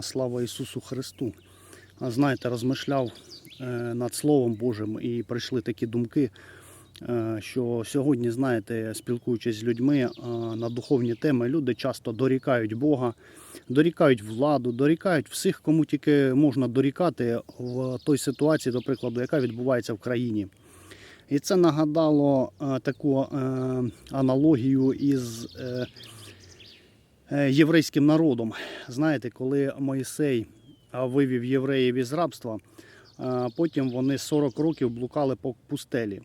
Слава Ісусу Христу. Знаєте, розмишляв е, над Словом Божим і прийшли такі думки, е, що сьогодні, знаєте, спілкуючись з людьми е, на духовні теми, люди часто дорікають Бога, дорікають владу, дорікають всіх, кому тільки можна дорікати в той ситуації, до прикладу, яка відбувається в країні. І це нагадало таку аналогію із єврейським народом. Знаєте, коли Моїсей вивів євреїв із рабства, потім вони 40 років блукали по пустелі.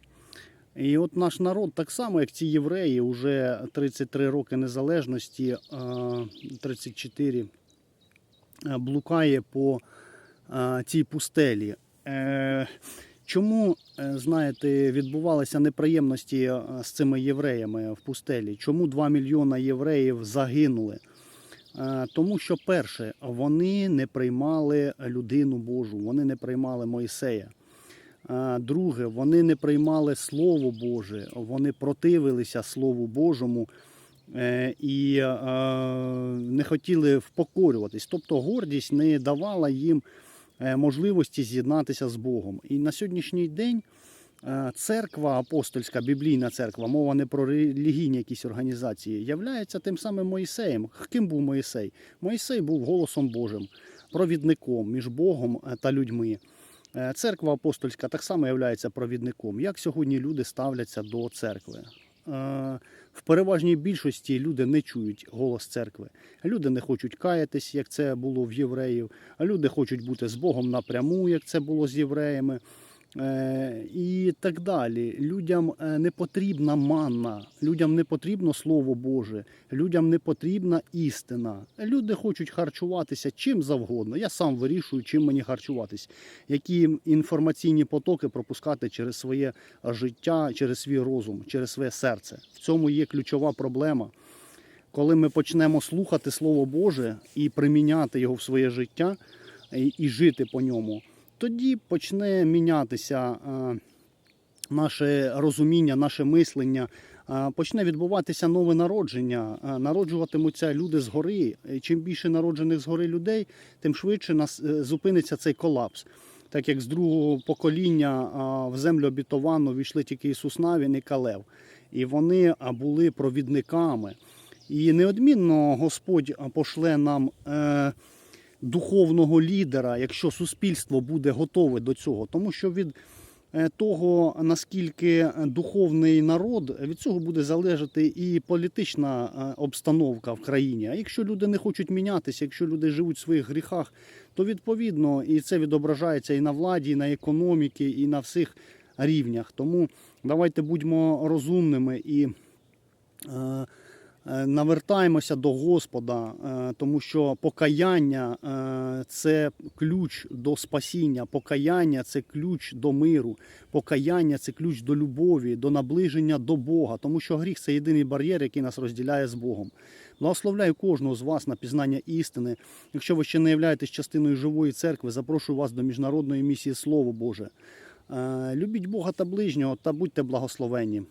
І от наш народ, так само, як ці євреї, вже 33 роки незалежності, 34, блукає по цій пустелі. Чому, е, знаєте, відбувалися неприємності е, з цими євреями в пустелі? Чому 2 мільйона євреїв загинули? Е, Тому що, перше, вони не приймали людину Божу, вони не приймали Мойсея. Друге, вони не приймали Слово Боже, вони противилися Слову Божому і не хотіли впокорюватись. Тобто гордість не давала їм можливості з'єднатися з Богом. І на сьогоднішній день е, церква апостольська, біблійна церква, мова не про релігійні якісь організації, являється тим самим Моїсеєм. Ким був Моїсей? Моїсей був голосом Божим, провідником між Богом е, та людьми. Е, Церква апостольська так само є провідником. Як сьогодні люди ставляться до церкви? В переважній більшості люди не чують голос церкви. Люди не хочуть каятись, як це було в євреїв. Люди хочуть бути з Богом напряму, як це було з євреями. Е, І так далі. Людям е, не потрібна манна, людям не потрібно Слово Боже, людям не потрібна істина. Люди хочуть харчуватися чим завгодно. Я сам вирішую, чим мені харчуватись, які інформаційні потоки пропускати через своє життя, через свій розум, через своє серце. В цьому є ключова проблема. Коли ми почнемо слухати Слово Боже і приміняти його в своє життя і, і жити по ньому, тоді почне мінятися е, наше розуміння, наше мислення. е, Почне відбуватися нове народження. Е, Народжуватимуться люди згори. Чим більше народжених згори людей, тим швидше нас зупиниться цей колапс. Так як з другого покоління в землю обітовану війшли тільки Ісус Навін і Калев. І вони були провідниками. І неодмінно Господь пошле нам духовного лідера, якщо суспільство буде готове до цього. Тому що від е, того, наскільки духовний народ, від цього буде залежати і політична е, обстановка в країні. А якщо люди не хочуть мінятися, якщо люди живуть в своїх гріхах, то відповідно і це відображається і на владі, і на економіці, і на всіх рівнях. Тому давайте будьмо розумними і. Е, Навертаємося до Господа, е, тому що покаяння е, це ключ до спасіння, покаяння це ключ до миру, покаяння це ключ до любові, до наближення до Бога, тому що гріх це єдиний бар'єр, який нас розділяє з Богом. Благословляю кожного з вас на пізнання істини. Якщо ви ще не являєтесь частиною живої церкви, запрошую вас до міжнародної місії Слово Боже. Любіть Бога та ближнього та будьте благословенні.